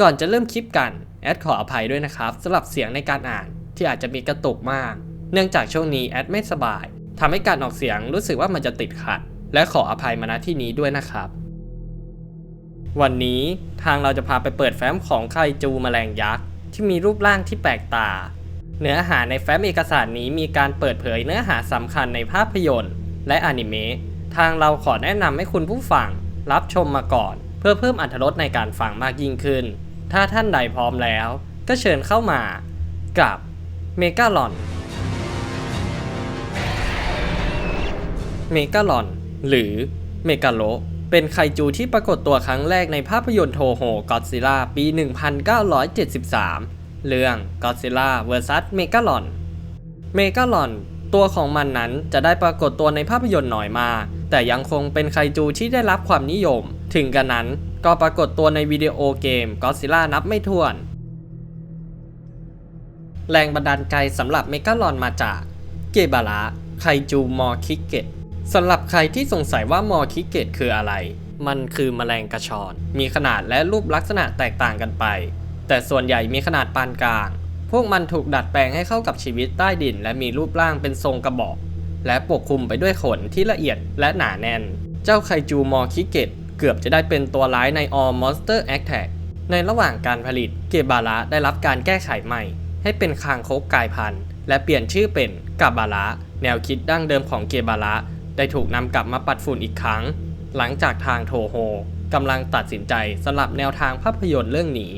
ก่อนจะเริ่มคลิปกัน แอดขออภัยด้วยนะครับสำหรับเสียงในการอ่านที่อาจจะมีกระตุกมาก เนื่องจากช่วงนี้แอดไม่สบายทำให้การออกเสียงรู้สึกว่ามันจะติดขัด และขออภัยมาณที่นี้ด้วยนะครับ วันนี้ทางเราจะพาไปเปิดแฟ้มของไคจูแมลงยักษ์ที่มีรูปร่างที่แปลกตา เนื้อหาในแฟ้มเอกสารนี้มีการเปิดเผยเนื้อหาสำคัญในภาพยนตร์ และอนิเมะทางเราขอแนะนำให้คุณผู้ฟังรับชมมาก่อน เพื่อเพิ่มอรรถรสในการฟังมากยิ่งขึ้น ถ้าท่านใดพร้อมแล้ว ก็เชิญเข้ามากับเมกาลอนเมกาลอนหรือเมกาโลเป็นไคจูที่ปรากฏตัวครั้งแรกในภาพยนตร์โทโฮก o ดซิล่าปี 1973 เรื่อง Godzilla vs Megalon เมกาลอนตัวของมันนั้นจะได้ปรากฏตัวในภาพยนตร์หน้อยมา แต่ยังคงเป็นไคจูที่ได้รับความนิยม ถึงกันนั้น ก็ปรากฏตัวในวิดีโอเกม Godzilla นับไม่ถ้วน แรงบันดาลใจสำหรับเมกาลอนมาจากเกบาระไคจูมอคิเกตสำหรับใครที่สงสัยว่ามอคิเกตคืออะไร มันคือแมลงกระชอน มีขนาดและรูปลักษณะแตกต่างกันไป แต่ส่วนใหญ่มีขนาดปานกลาง พวกมันถูกดัดแปลงให้เข้ากับชีวิตใต้ดิน และมีรูปร่างเป็นทรงกระบอก และปกคลุมไปด้วยขนที่ละเอียดและหนาแน่น เจ้าไคจูมอคิเกต เกือบจะได้เป็นตัวร้ายใน All Monster Attack ในระหว่างการผลิตเกบาระได้รับการแก้ไขใหม่ ให้เป็นคางคกกายพันธุ์ และเปลี่ยนชื่อเป็นกาบาระแนวคิดดั้งเดิมของเกบาระได้ถูกนำกลับมาปัดฝุ่นอีกครั้ง หลังจากทางโทโฮกำลังตัดสินใจสลับแนวทางภาพยนตร์เรื่องนี้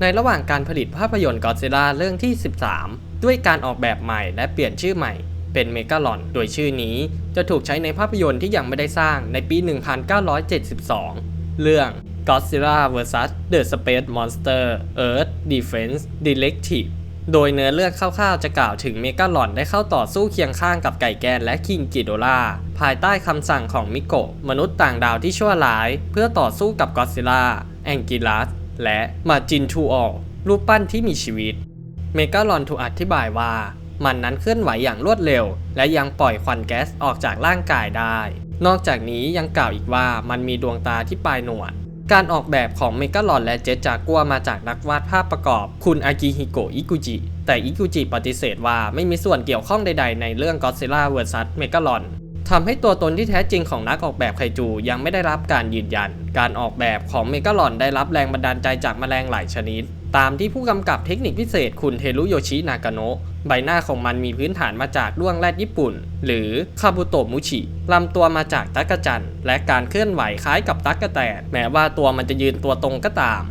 ในระหว่างการผลิตภาพยนตร์ก d ดซิล่าเรื่องที่ 13 ด้วยการออกแบบใหม่และเปลี่ยนชื่อใหม่ เป็นเมกาลอน โดยชื่อนี้จะถูกใช้ในภาพยนตร์ที่ยังไม่ได้สร้างในปี 1972 เรื่อง Godzilla vs The Space Monster Earth Defense Directive โดยเนื้อเรื่องคร่าวๆจะกล่าวถึงเมกาลอนได้เข้าต่อสู้เคียงข้างกับไก่แกนและคิงกิโดล่าภายใต้คำสั่งของมิโกะมนุษย์ต่างดาวที่ชั่วร้าย เพื่อต่อสู้กับกอซิลล่าแองกิลัสและมาจินทูออรูปปั้นที่มีชีวิต เมกาลอนถูกอธิบายว่า มันนั้นเคลื่อนไหวอย่างรวดเร็ว และยังปล่อยควันแก๊สออกจากร่างกายได้ นอกจากนี้ยังกล่าวอีกว่ามันมีดวงตาที่ปลายหนวด การออกแบบของเมกาลอนและเจจากัวมาจากนักวาดภาพประกอบ คุณอากิฮิโกะอิกุจิ แต่อิกุจิปฏิเสธว่าไม่มีส่วนเกี่ยวข้องใดๆในเรื่อง Godzilla vs Megalon ทำให้ตัวตนที่แท้จริงของนักออกแบบไคจูยังไม่ได้รับการยืนยัน การออกแบบของเมกาลอนได้รับแรงบันดาลใจจากแมลงหลายชนิด ตามที่ผู้กำกับเทคนิคพิเศษคุณเทรุโยชินากาโนะใบหน้าของมันมีพื้นฐานมาจากด้วงแรดญี่ปุ่น หรือคาบุโตะมุชิลำตัวมาจากตักกะจันและการเคลื่อนไหวคล้ายกับตักกะแตนแม้ว่าตัวมันจะยืนตัวตรงก็ตาม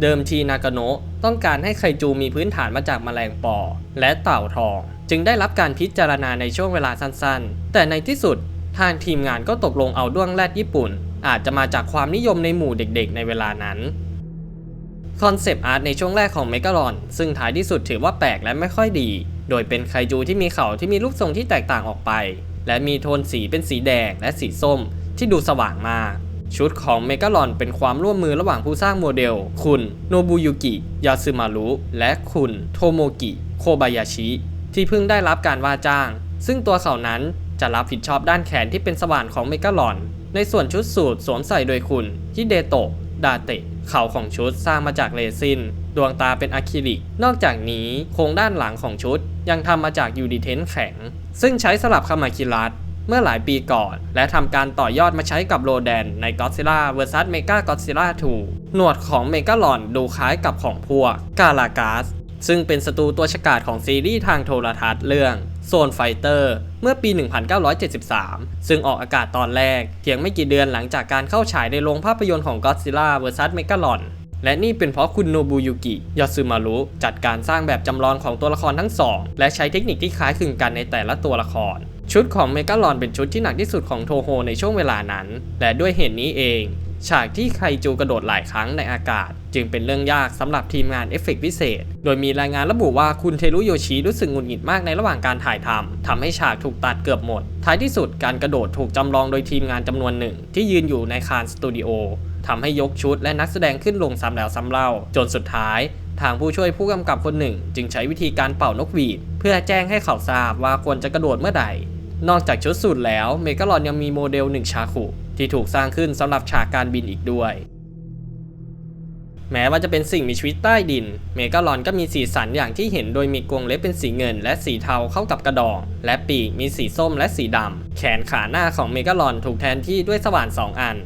เดิมทีนากาโนะต้องการให้ไคจูมีพื้นฐานมาจากแมลงปอ และเต่าทอง จึงได้รับการพิจารณาในช่วงเวลาสั้นๆ แต่ในที่สุดทางทีมงานก็ตกลงเอาด้วงแรดญี่ปุ่น อาจจะมาจากความนิยมในหมู่เด็กๆ ในเวลานั้น คอนเซปต์อาร์ตในช่วงแรกของเมกาลอน ซึ่งท้ายที่สุดถือว่าแปลกและไม่ค่อยดี โดยเป็นไคจูที่มีเขาที่มีรูปทรงที่แตกต่างออกไป และมีโทนสีเป็นสีแดงและสีส้มที่ดูสว่างมากชุดของเมกาลอนเป็นความร่วมมือระหว่างผู้สร้างโมเดล คุณโนบุยุกิ ยาซึมารุ และคุณโทโมกิ โคบายาชิ ที่เพิ่งได้รับการว่าจ้าง ซึ่งตัวเขานั้นจะรับผิดชอบด้านแขนที่เป็นสว่านของเมกาลอน ในส่วนชุดสูทสวมใส่โดยคุณฮิเดโตะ ดาเตะ เข่าของชุดสร้างมาจากเรซิน ดวงตาเป็นอะคริลิก นอกจากนี้โครงด้านหลังของชุดยังทำมาจากยูดิเทนแข็ง ซึ่งใช้สลับคามาคิรัสเมื่อหลายปีก่อน และทำการต่อยอดมาใช้กับโรแดนใน Godzilla vs Mega Godzilla 2 หนวดของเมกาลอนดูคล้ายกับของพวกกาลากาสซึ่งเป็นศัตรูตัวฉกาจของซีรีส์ทางโทรทัศน์เรื่อง โซนไฟเตอร์ เมื่อปี 1973 ซึ่งออกอากาศตอนแรกเพียงไม่กี่เดือนหลังจากการเข้าฉายในโรงภาพยนตร์ของ Godzilla vs Megalon และนี่เป็นเพราะคุณโนบุยุกิยาซึมารุจัดการสร้างแบบจำลองของตัวละครทั้งสอง และใช้เทคนิคที่คล้ายคลึงกันในแต่ละตัวละคร ชุดของเมกาลอนเป็นชุดที่หนักที่สุดของโทโฮในช่วงเวลานั้น และด้วยเหตุนี้เอง ฉากที่ไคจูกระโดดหลายครั้งในอากาศ จึงเป็นเรื่องยากสำหรับทีมงานเอฟเฟกต์พิเศษ โดยมีรายงานระบุว่าคุณเทรุโยชิรู้สึกหงุดหงิดมากในระหว่างการถ่ายทำทำให้ฉากถูกตัดเกือบหมด ท้ายที่สุดการกระโดดถูกจำลองโดยทีมงานจำนวนหนึ่ง ที่ยืนอยู่ในคานสตูดิโอ ทำให้ยกชุดและนักแสดงขึ้นลงซ้ำแล้วซ้ำเล่า จนสุดท้าย ทางผู้ช่วยผู้กำกับคนหนึ่ง จึงใช้วิธีการเป่านกหวีด เพื่อแจ้งให้เขาทราบว่าควรจะกระโดดเมื่อใด นอกจากชุดสูทแล้วเมกาลอนยังมีโมเดลหนึ่งชาคุที่ถูกสร้างขึ้นสำหรับฉากการบินอีกด้วยแม้ว่าจะเป็นสิ่งมีชีวิตใต้ดิน เมกาลอนก็มีสีสันอย่างที่เห็นโดยมีกรงเล็บเป็นสีเงิน และสีเทาเข้ากับกระดอง และปีกมีสีส้มและสีดำ แขนขาหน้าของเมกาลอนถูกแทนที่ด้วยสว่านสองอัน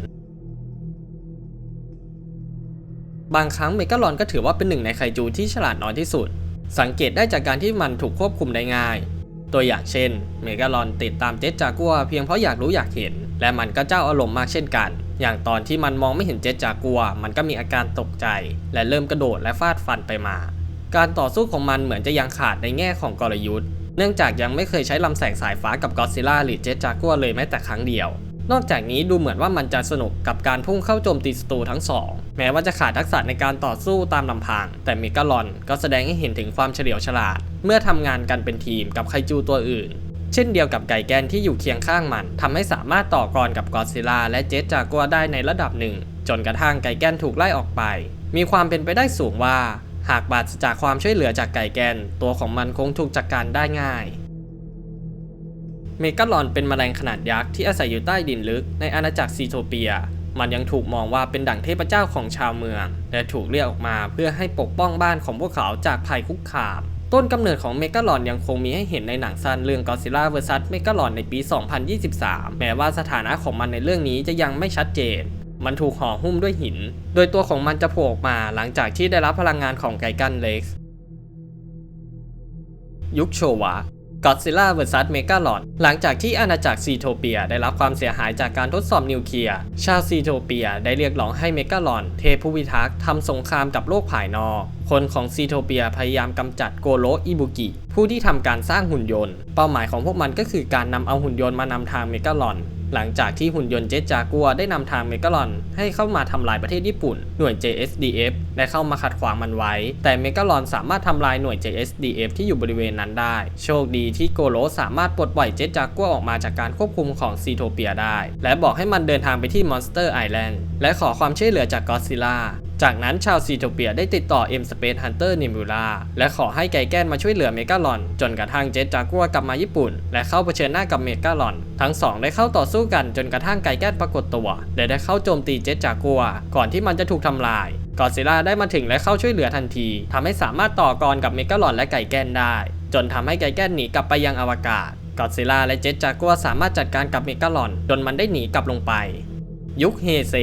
บางครั้งเมกาลอนก็ถือว่าเป็นหนึ่งในไคจูที่ฉลาดน้อยที่สุด สังเกตได้จากการที่มันถูกควบคุมได้ง่าย ตัวอย่างเช่น เมกาลอนติดตามเจสจากัวเพียงเพราะอยากรู้อยากเห็น และมันก็เจ้าอารมณ์มากเช่นกัน อย่างตอนที่มันมองไม่เห็นเจสจากัว มันก็มีอาการตกใจ และเริ่มกระโดดและฟาดฟันไปมา การต่อสู้ของมันเหมือนจะยังขาดในแง่ของกลยุทธ์ เนื่องจากยังไม่เคยใช้ลำแสงสายฟ้ากับกอซิลล่าหรือเจสจากัวเลยแม้แต่ครั้งเดียว นอกจากนี้ดูเหมือนว่ามันจะสนุกกับการพุ่งเข้าโจมตีศัตรูทั้งสองแม้ว่าจะขาดทักษะในการต่อสู้ตามลำพัง แต่เมกาลอนก็แสดงให้เห็นถึงความเฉลียวฉลาด เมื่อทำงานกันเป็นทีมกับไคจูตัวอื่น เช่นเดียวกับไก่แกนที่อยู่เคียงข้างมันทำให้สามารถต่อกรกับกอซิลล่าและเจสจากัวได้ในระดับหนึ่ง จนกระทั่งไก่แกนถูกไล่ออกไป มีความเป็นไปได้สูงว่า หากปราศจากความช่วยเหลือจากไก่แกน ตัวของมันคงถูกจัดกการได้ง่าย เมกาลอนเป็นแมลงขนาดยักษ์ที่อาศัยอยู่ใต้ดินลึกในอาณาจักรซีโทเปีย มันยังถูกมองว่าเป็นดั่งเทพเจ้าของชาวเมือง และถูกเรียกออกมาเพื่อให้ปกป้องบ้านของพวกเขาจากภัยคุกคาม ต้นกำเนิดของเมกาลอนยังคงมีให้เห็นในหนังสั้นเรื่อง Godzilla vs Megalon ในปี 2023 แม้ว่าสถานะของมันในเรื่องนี้จะยังไม่ชัดเจน มันถูกห่อหุ้มด้วยหิน โดยตัวของมันจะโผล่ออกมาหลังจากที่ได้รับพลังงานของไกกันเล็กซ์ยุคโชวะ Godzilla vs Megalon หลังจากที่อาณาจักรซีโทเปียได้รับความเสียหายจากการทดสอบนิวเคลียร์ ชาวซีโทเปียได้เรียกร้องให้เมกาลอนเทพผู้พิทักษ์ทำสงครามกับโลกภายนอก คนของซีโทเปียพยายามกำจัดโกโรอิบุกิ ผู้ที่ทำการสร้างหุ่นยนต์ เป้าหมายของพวกมันก็คือการนำเอาหุ่นยนต์มานำทางเมกาลอน หลังจากที่หุ่นยนต์เจสจากัวได้นำทางเมกาลอน ให้เข้ามาทำลายประเทศญี่ปุ่น หน่วย JSDF ได้เข้ามาขัดขวางมันไว้ แต่เมกาลอนสามารถทำลายหน่วย JSDF ที่อยู่บริเวณนั้นได้ โชคดีที่โกโรสามารถปลดปล่อยเจสจากัวออกมาจากการควบคุมของซีโทเปียได้ และบอกให้มันเดินทางไปที่มอนสเตอร์ไอแลนด์และขอความช่วยเหลือจากก็อดซิลล่าจากนั้นชาวซีโทเปียได้ติดต่อ M Space Hunter Nebula และขอให้ไกแกนมาช่วยเหลือเมกาลอน จนกระทั่งเจสจากัวกลับมาญี่ปุ่น และเข้าเผชิญหน้ากับเมกาลอน ทั้งสองได้เข้าต่อสู้กันจนกระทั่งไกแกนปรากฏตัวและได้เข้าโจมตีเจสจากัว ก่อนที่มันจะถูกทำลายกอซิล่าได้มาถึงและเข้าช่วยเหลือทันทีทำให้สามารถต่อกรกับเมกาลอนและไก่แกนได้ จนทำให้ไก่แกนหนีกลับไปยังอวกาศกอซิลล่าและเจสจากัวสามารถจัดการกับเมกาลอน จนมันได้หนีกลับลงไป ยุคเฮเซ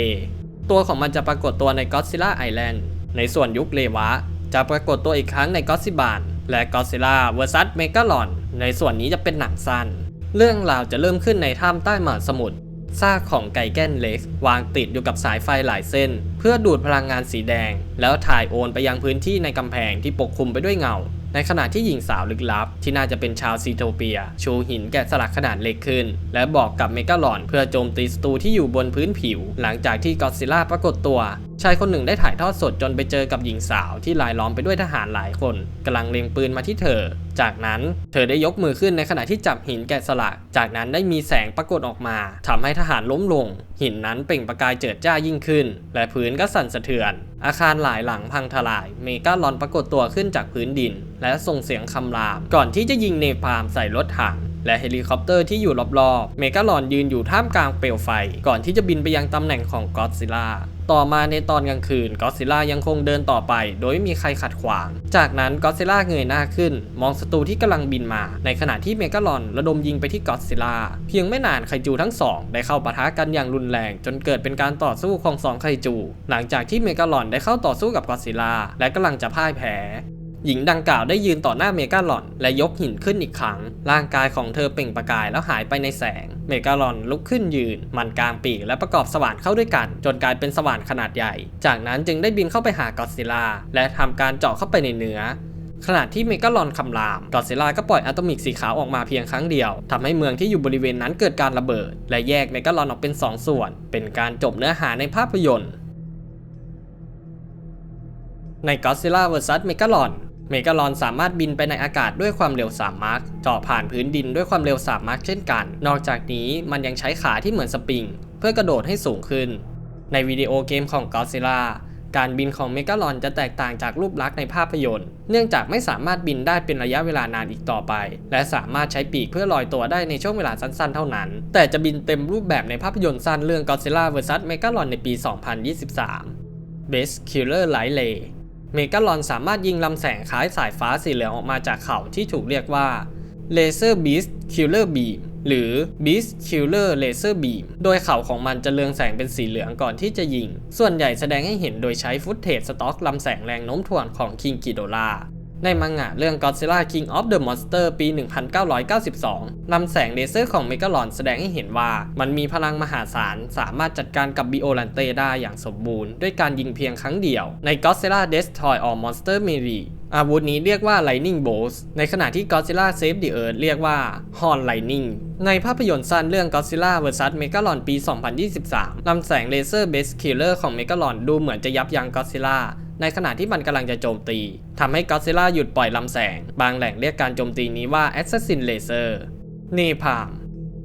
ตัวของมันจะปรากฏตัวใน Godzilla Island ในส่วนยุคเลวะ จะปรากฏตัวอีกครั้งใน Godzilla และ Godzilla vs Megalon ในส่วนนี้จะเป็นหนังสั้น เรื่องราวจะเริ่มขึ้นในถ้ำใต้หมาสมุทรซากของไก่แก้นเล็กวางติดอยู่กับสายไฟหลายเส้น เพื่อดูดพลังงานสีแดง แล้วถ่ายโอนไปยังพื้นที่ในกำแพงที่ปกคลุมไปด้วยเงา ในขณะที่หญิงสาวลึกลับ ที่น่าจะเป็นชาวซีโทเปีย ชูหินแกะสลักขนาดเล็กขึ้น และบอกกับเมกาลอนเพื่อโจมตีศัตรูที่อยู่บนพื้นผิว หลังจากที่กอดซิลล่าปรากฏตัว ชายคนหนึ่งได้ถ่ายทอดสดจนไปเจอกับหญิงสาวที่ลายล้อมไปด้วยทหารหลายคนกำลังเล็งปืนมาที่เธอ จากนั้นเธอได้ยกมือขึ้นในขณะที่จับหินแกะสลัก จากนั้นได้มีแสงปรากฏออกมาทำให้ทหารล้มลง หินนั้นเปล่งประกายเจิดจ้ายิ่งขึ้น และพื้นก็สั่นสะเทือน อาคารหลายหลังพังทลาย เมกาลอนปรากฏตัวขึ้นจากพื้นดิน และส่งเสียงคำราม ก่อนที่จะยิงเนปาล์มใส่รถถังและเฮลิคอปเตอร์ที่อยู่รอบๆ เมกาลอนยืนอยู่ท่ามกลางเปลวไฟ ก่อนที่จะบินไปยังตำแหน่งของก็อดซิลล่า ต่อมาในตอนกลางคืนก็อดซิลล่ายังคงเดินต่อไป โดยไม่มีใครขัดขวาง จากนั้นก็อดซิลล่าเงยหน้าขึ้น มองศัตรูที่กำลังบินมา ในขณะที่เมกาลอนระดมยิงไปที่ก็อดซิลล่าเพียงไม่นานไคจูทั้งสองได้เข้าปะทะกันอย่างรุนแรง จนเกิดเป็นการต่อสู้ของสองไคจู หลังจากที่เมกาลอนได้เข้าต่อสู้กับก็อดซิลล่าและกำลังจะพ่ายแพ้ หญิงดังกล่าวได้ยืนต่อหน้าเมกาลอน และยกหินขึ้นอีกครั้ง ร่างกายของเธอเปล่งประกายแล้วหายไปในแสง เมกาลอนลุกขึ้นยืน มันกลางปีกและประกอบสว่านเข้าด้วยกัน จนกลายเป็นสว่านขนาดใหญ่ จากนั้นจึงได้บินเข้าไปหากอดซิลล่าและทำการเจาะเข้าไปในเนื้อขณะที่เมกาลอนคำราม กอดซิลล่าก็ปล่อยอะตอมิกสีขาวออกมาเพียงครั้งเดียวทำให้เมืองที่อยู่บริเวณนั้นเกิดการระเบิด และแยกเมกาลอนออกเป็นสองส่วน เป็นการจบเนื้อหาในภาพยนตร์ ใน Godzilla vs Megalon เมกาลอน เมกาลอนสามารถบินไปในอากาศด้วยความเร็ว 3 มาร์คเจาะผ่านพื้นดินด้วยความเร็ว 3 มาร์คเช่นกัน นอกจากนี้มันยังใช้ขาที่เหมือนสปริง เพื่อกระโดดให้สูงขึ้น ในวิดีโอเกมของ Godzilla การบินของเมกาลอนจะแตกต่างจากรูปลักษณ์ในภาพยนตร์ เนื่องจากไม่สามารถบินได้เป็นระยะเวลานานอีกต่อไป และสามารถใช้ปีกเพื่อลอยตัวได้ในช่วงเวลาสั้นๆ เท่านั้น แต่จะบินเต็มรูปแบบในภาพยนตร์สั้นเรื่อง Godzilla vs Megalon ในปี 2023 Best Killer Light Ray เมกาลอนสามารถยิงลำแสงคล้ายสายฟ้าสีเหลืองออกมาจากเขาที่ถูกเรียกว่า Laser Beast Killer Beam หรือ Beast Killer Laser Beam โดยเขาของมันจะเรืองแสงเป็นสีเหลืองก่อนที่จะยิง ส่วนใหญ่แสดงให้เห็นโดยใช้ฟุตเทจสต็อกลำแสงแรงโน้มถ่วงของ King Ghidorah ในมังงะเรื่อง Godzilla King of the Monster ปี 1992ลำแสงเลเซอร์ของเมกาลอนแสดงให้เห็นว่า มันมีพลังมหาศาล สามารถจัดการกับบิโอลันเตได้อย่างสมบูรณ์ ด้วยการยิงเพียงครั้งเดียว ใน Godzilla Destroy All Monster Melee อาวุธนี้เรียกว่า Lightning Bolt ในขณะที่ Godzilla Save the Earth เรียกว่า Horn Lightning ในภาพยนตร์สั้นเรื่อง Godzilla vs Megalon ปี 2023 ลำแสงเลเซอร์ Best Killer ของ Megalon ดูเหมือนจะยับยั้ง Godzilla ในขณะที่มันกำลังจะโจมตีทำให้ก็อดซิล่าหยุดปล่อยลำแสง บางแหล่งเรียกการโจมตีนี้ว่า Assassin Laser เนพาม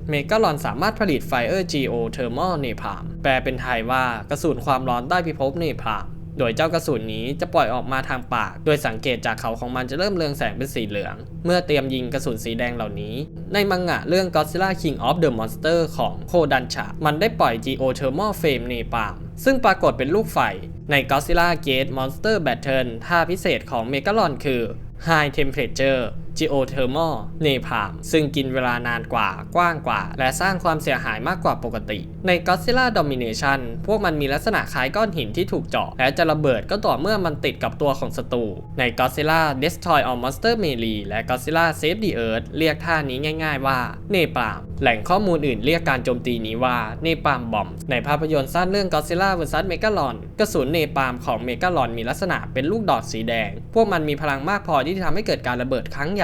เมกาลอนสามารถผลิต Fire Geothermal Napalm แปลเป็นไทยว่ากระสุนความร้อนใต้พิภพเนพาม โดยเจ้ากระสุนนี้จะปล่อยออกมาทางปาก โดยสังเกตจากเขาของมันจะเริ่มเรืองแสงเป็นสีเหลือง เมื่อเตรียมยิงกระสุนสีแดงเหล่านี้ ในมังงะเรื่อง Godzilla King of the Monster ของโคดันชะมันได้ปล่อย Geothermal Flame Napalm ซึ่งปรากฏเป็นลูกไฟ ใน Godzilla Gate Monster Battle ท่าพิเศษของเมกาลอนคือ High Temperature Geothermal Napalm ซึ่งกินเวลานานกว่ากว้างกว่า และสร้างความเสียหายมากกว่าปกติ ใน Godzilla Domination พวกมันมีลักษณะคล้ายก้อนหินที่ถูกเจาะ และจะระเบิดก็ต่อเมื่อมันติดกับตัวของศัตรู ใน Godzilla Destroy All Monster Melee และ Godzilla Save the Earth เรียกท่านี้ง่าย ๆ ว่า Napalm แหล่งข้อมูลอื่นเรียกการโจมตีนี้ว่า Napalm Bomb ในภาพยนตร์สั้นเรื่อง Godzilla vs Megalon กระสุนเนปาล์มของเมกาลอนมีลักษณะเป็นลูกดอกสีแดง พวกมันมีพลังมากพอที่จะทำให้เกิดการระเบิดครั้งใหญ่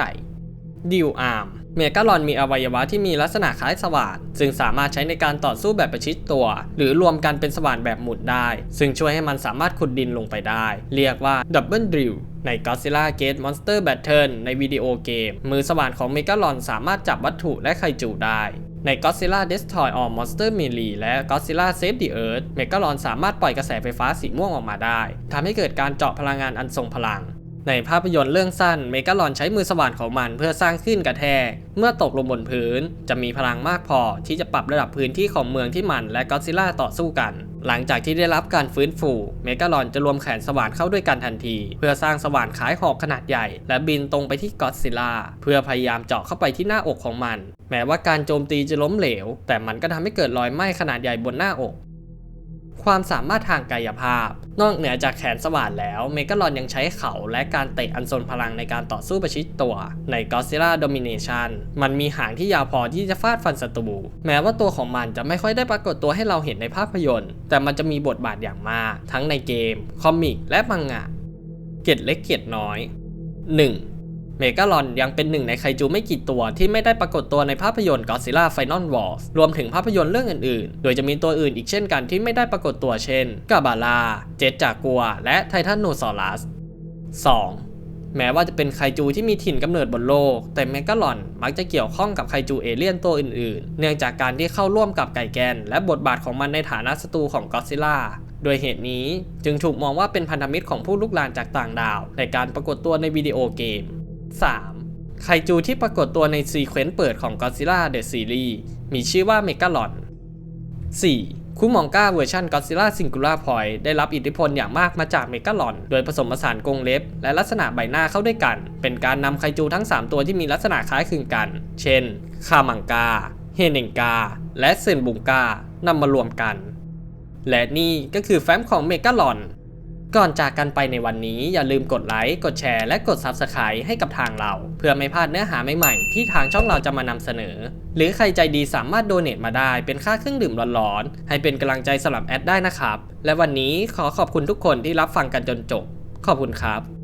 ดิวอาร์มเมกาลอนมีอวัยวะที่มีลักษณะคล้ายสว่านซึ่งสามารถใช้ในการต่อสู้แบบประชิดตัว หรือรวมกันเป็นสว่านแบบหมุนได้ ซึ่งช่วยให้มันสามารถขุดดินลงไปได้ เรียกว่าดับเบิลดริลใน Godzilla Gate Monster Battle ในวิดีโอเกม มือสว่านของเมกาลอนสามารถจับวัตถุและไคจูได้ใน Godzilla Destroy All Monster Melee และ Godzilla Save the Earth เมกาลอนสามารถปล่อยกระแสไฟฟ้าสีม่วงออกมาได้ทำให้เกิดการเจาะพลังงานอันทรงพลัง ในภาพยนตร์เรื่องสั้นเมกาลอนใช้มือสว่านของมันเพื่อสร้างคลื่นกระแทก เมื่อตกลงบนพื้น จะมีพลังมากพอที่จะปรับระดับพื้นที่ของเมืองที่มันและก็อดซิล่าต่อสู้กัน หลังจากที่ได้รับการฟื้นฟูเมกาลอนจะรวมแขนสว่านเข้าด้วยกันทันที เพื่อสร้างสว่านขายหอกขนาดใหญ่ และบินตรงไปที่ก็อดซิลล่าเพื่อพยายามเจาะเข้าไปที่หน้าอกของมัน แม้ว่าการโจมตีจะล้มเหลว แต่มันก็ทำให้เกิดรอยไหม้ขนาดใหญ่บนหน้าอก ความสามารถทางกายภาพ นอกเหนือจากแขนสว่านแล้ว เมกาลอนยังใช้เขาและการเตะอันทรงพลังในการต่อสู้ประชิดตัวใน Godzilla Domination มันมีหางที่ยาวพอที่จะฟาดฟันศัตรูแม้ว่าตัวของมันจะไม่ค่อยได้ปรากฏตัวให้เราเห็นในภาพยนตร์ แต่มันจะมีบทบาทอย่างมาก ทั้งในเกม คอมิก และมังงะ เกร็ดเล็กเกร็ดน้อย 1. เมกาลอนยังเป็นหนึ่งในไคจูไม่กี่ตัวที่ไม่ได้ปรากฏตัวในภาพยนตร์ Godzilla Final Wars รวมถึงภาพยนตร์เรื่องอื่นๆ โดยจะมีตัวอื่นอีกเช่นกันที่ไม่ได้ปรากฏตัวเช่น กาบาลา เจตจากัว และไททันโนซอรัส 2. แม้ว่าจะเป็นไคจูที่มีถิ่นกำเนิดบนโลก แต่เมกาลอนมักจะเกี่ยวข้องกับไคจูเอเลี่ยนตัวอื่นๆ เนื่องจากการที่เข้าร่วมกับไก่แกน และบทบาทของมันในฐานะศัตรูของก็อดซิลล่าโดยเหตุนี้จึงถูกมองว่าเป็นพันธมิตรของผู้ลุกลานจากต่างดาว ในการปรากฏตัวในวิดีโอเกม 3. ไคจูที่ปรากฏตัวในซีเควนต์เปิดของ Godzilla The Series มีชื่อว่าเมกาลอน 4. คุมองก้าเวอร์ชัน Godzilla Singular Point ได้รับอิทธิพลอย่างมากมาจากเมกาลอน โดยผสมผสานกรงเล็บ และลักษณะใบหน้าเข้าด้วยกัน เป็นการนำไคจูทั้ง 3 ตัวที่มีลักษณะคล้ายคลึงกัน เช่น คามังกา เฮเนงกา และเซนบุงกานำมารวมกัน และนี่ก็คือแฟ้มของเมกาลอน ก่อนจากกันไปในวันนี้อย่าลืมกดไลค์ กดแชร์ และกด Subscribe ให้กับทางเรา เพื่อไม่พลาดเนื้อหาใหม่ๆ ที่ทางช่องเราจะมานำเสนอ หรือใครใจดีสามารถโดเน a t มาได้เป็นค่าเครื่องดื่มร้อนๆ ให้เป็นกำลังใจสำหรับแอดได้นะครับ และวันนี้ขอขอบคุณทุกคนที่รับฟังกันจนจบ ขอบคุณครับ